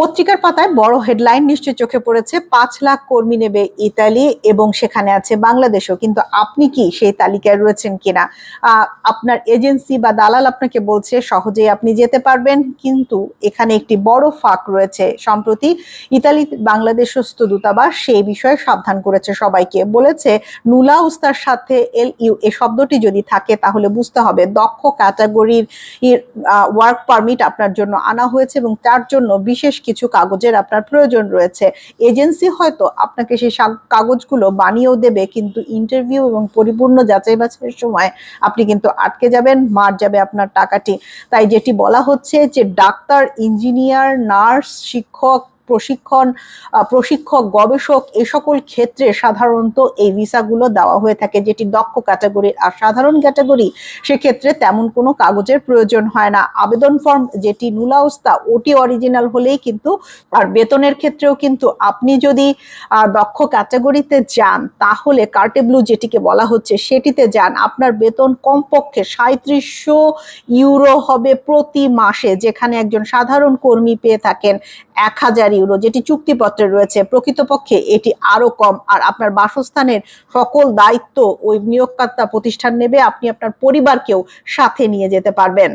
পত্রিকার পাতায় বড় হেডলাইন নিশ্চয় চোখে পড়েছে, পাঁচ লাখ কর্মী নেবে ইতালি এবং সেখানে আছে বাংলাদেশও। কিন্তু আপনি কি সেই তালিকায় রয়েছেন কিনা? আপনার এজেন্সি বা দালাল আপনাকে বলছে, সহজেই আপনি যেতে পারবেন, কিন্তু এখানে একটি বড় ফাঁক রয়েছে। সম্প্রতি ইতালি বাংলাদেশস্থ দূতাবাস সেই বিষয়ে সাবধান করেছে সবাইকে। বলেছে, নুলা উস্তার সাথে এল ইউ, এ শব্দটি যদি থাকে, তাহলে বুঝতে হবে দক্ষ ক্যাটাগরির ওয়ার্ক পারমিট আপনার জন্য আনা হয়েছে এবং তার জন্য বিশেষ কিছু কাগজের আপনার প্রয়োজন রয়েছে। এজেন্সি হয়তো আপনাকে সেই কাগজগুলো বানিয়েও দেবে, কিন্তু ইন্টারভিউ এবং পরিপূর্ণ যাচাই বাছাইয়ের সময় আপনি কিন্তু আটকে যাবেন, মার যাবে আপনার টাকাটি। তাই যেটি বলা হচ্ছে যে ডাক্তার, ইঞ্জিনিয়ার, নার্স, শিক্ষক প্রশিক্ষণ প্রশিক্ষক, গবেষক এ সকল ক্ষেত্রে সাধারণত এই ভিসাগুলো দেওয়া হয়ে থাকে যেটি দক্ষ ক্যাটাগরির আর সাধারণ ক্যাটাগরি সেক্ষেত্রে তেমন কোনো কাগজের প্রয়োজন হয় না। আবেদন ফর্ম যেটি নুলাউস্তা ওটি অরিজিনাল হলেই কিন্তু, আর বেতনের ক্ষেত্রেও কিন্তু আপনি যদি দক্ষ ক্যাটাগরিতে যান, তাহলে কার্টে ব্লু যেটিকে বলা হচ্ছে সেটিতে যান। আপনার বেতন কমপক্ষে সাঁত্রিশশো ইউরো হবে প্রতি মাসে, যেখানে একজন সাধারণ কর্মী পেয়ে থাকেন এক হাজার ইউরো যেটি চুক্তিপত্রে রয়েছে, প্রকৃতপক্ষে এটি আরও কম। আর আপনার বাসস্থানের সকল দায়িত্ব ওই নিয়োগকর্তা প্রতিষ্ঠান নেবে, আপনি আপনার পরিবারকেও সাথে নিয়ে যেতে পারবেন।